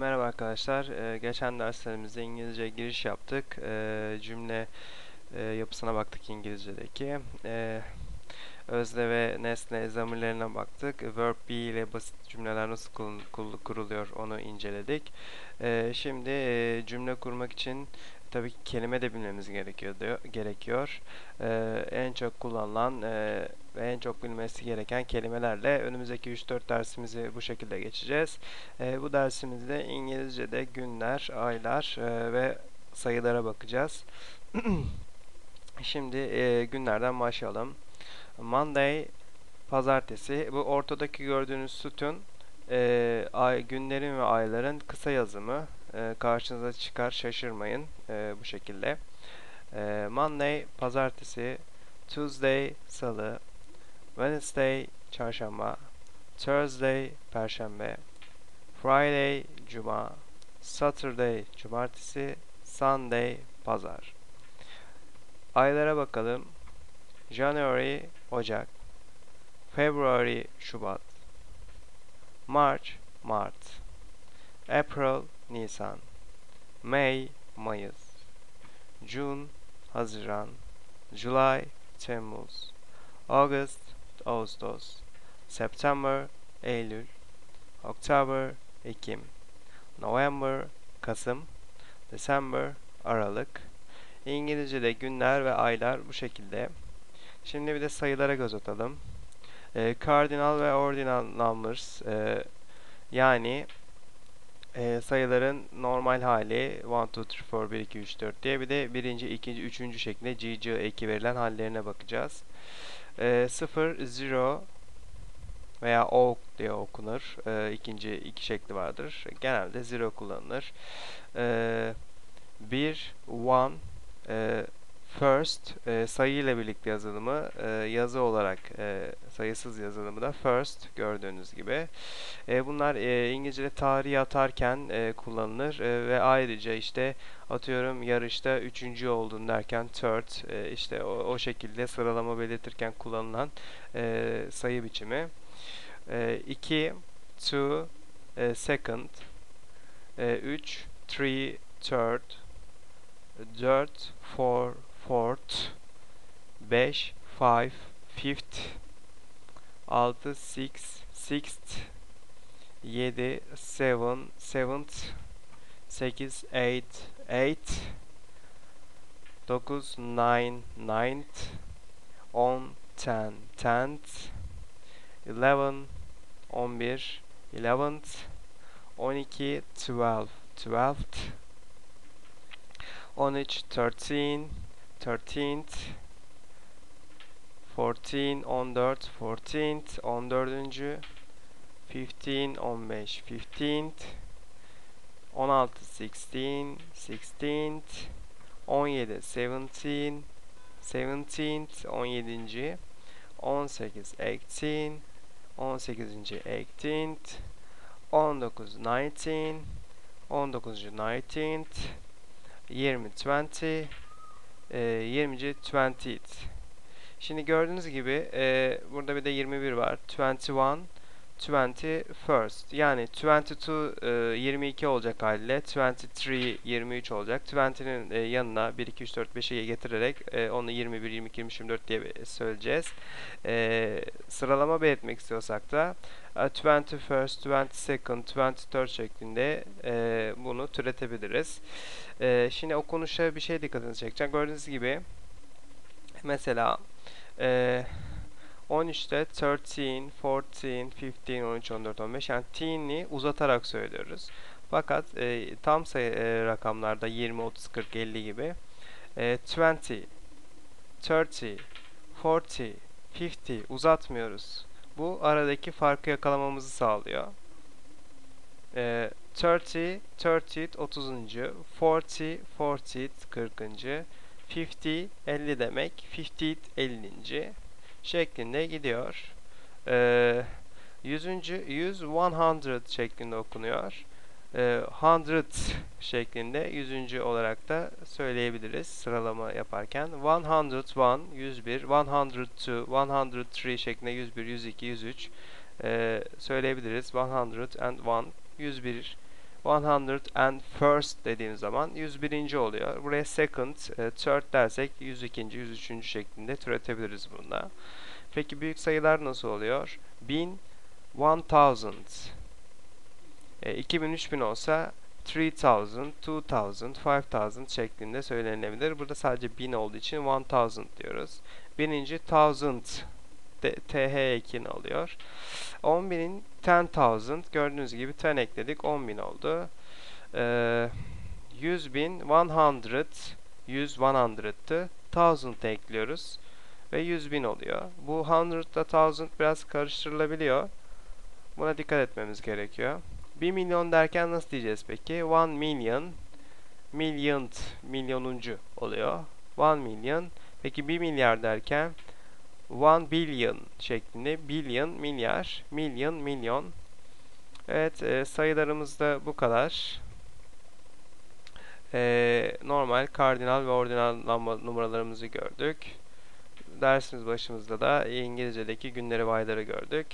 merhaba arkadaşlar. Ee, geçen derslerimizde İngilizce giriş yaptık. Ee, cümle e, yapısına baktık İngilizce'deki. Ee, ve nesne zamirlerine baktık. Verb be ile basit cümleler nasıl kuruluyor onu inceledik. Ee, şimdi e, cümle kurmak için tabii ki kelime de bilmemiz gerekiyor. En çok kullanılan e, ve en çok bilmesi gereken kelimelerle önümüzdeki 3-4 dersimizi bu şekilde geçeceğiz. E, bu dersimizde İngilizce'de günler, aylar e, ve sayılara bakacağız. Şimdi e, günlerden başlayalım. Monday, pazartesi. Bu ortadaki gördüğünüz sütun e, ay, günlerin ve ayların kısa yazımı. E, karşınıza çıkar, şaşırmayın e, bu şekilde. E, Monday, pazartesi. Tuesday, salı. Wednesday çarşamba, Thursday perşembe, Friday cuma, Saturday cumartesi, Sunday pazar. Aylara bakalım. January Ocak, February Şubat, March Mart, April Nisan, May Mayıs, June Haziran, July Temmuz, August Ağustos, September, Eylül, October, Ekim, November, Kasım, December, Aralık. İngilizce'de günler ve aylar bu şekilde. Şimdi bir de sayılara göz atalım. E, cardinal ve ordinal numbers e, yani e, sayıların normal hali 1, 2, 3, 4, 1, 2, 3, 4 diye bir de birinci, ikinci, üçüncü şeklinde GG eki verilen hallerine bakacağız. E, 0, 0 veya O diye okunur. E, ikinci iki şekli vardır. Genelde 0 kullanılır. E, 1, 1, e, first e, sayı ile birlikte yazılımı e, yazı olarak e, sayısız yazılımı da first gördüğünüz gibi. E, bunlar e, İngilizce'de tarihi atarken e, kullanılır e, ve ayrıca işte atıyorum yarışta üçüncü oldun derken third e, işte o, o şekilde sıralama belirtirken kullanılan e, sayı biçimi. 2 e, two e, second 3 e, three third 4 four fourth 5 five fifth 6 six sixth 7 seven seventh 8 eight eight 9 nine ninth 10 ten tenth 11 11 eleventh 12 twelve twelfth 13 13 13th 14 14 14th 14. 15 15 15th 16 16 16th 17 17 17th 17. 18 18 18. 18th 19 19 19. 19th 20 20 e, 20. 20th Şimdi gördüğünüz gibi e, burada bir de 21 var 21 21st yani 22 e, 22 olacak haliyle. 23 23 olacak. 20'nin e, yanına 1 2 3 4 5'i getirerek e, onu 21 22 23 24 diye söyleyeceğiz. E, sıralama belirtmek istiyorsak da 21st 22nd 23rd şeklinde e, bunu türetebiliriz. E, şimdi okunuşa bir şey dikkatinizi çekeceğim. Gördüğünüz gibi mesela e, 13'te 13, 14, 15, 13, 14, 15 yani teen'i uzatarak söylüyoruz. Fakat e, tam sayı e, rakamlarda 20, 30, 40, 50 gibi e, 20, 30, 40, 50 uzatmıyoruz. Bu aradaki farkı yakalamamızı sağlıyor. E, 30, 30, 30. 40, 40, 40. 50, 50 demek. 50, 50 şeklinde gidiyor. Ee, 100. 100 100 şeklinde okunuyor. Ee, 100 şeklinde 100. olarak da söyleyebiliriz sıralama yaparken. 101, 101, 102, 103 şeklinde 101, 102, 103 ee, söyleyebiliriz. 101, 101 101st dediğim zaman 101. oluyor. Buraya second, e, third dersek 102. 103. şeklinde türetebiliriz bunda. Peki büyük sayılar nasıl oluyor? 1000, 1000. E, 2000, 3000 olsa 3000, 2000, 5000 şeklinde söylenebilir. Burada sadece 1000 olduğu için 1000 diyoruz. Bininci thousand de, th ekini oluyor. 10.000'in 10,000 gördüğünüz gibi 10 ekledik 10.000 oldu. Ee, 100.000 100 100 100'tı. 1000 ekliyoruz ve 100.000 oluyor. Bu 100 ile 1000 biraz karıştırılabiliyor. Buna dikkat etmemiz gerekiyor. 1 milyon derken nasıl diyeceğiz peki? 1 million millionth milyonuncu oluyor. 1 milyon. Peki 1 milyar derken 1 billion şeklinde billion milyar, milyon milyon. Evet e, sayılarımız da bu kadar. E, normal, kardinal ve ordinal numaralarımızı gördük. Dersimiz başımızda da İngilizce'deki günleri ve ayları gördük.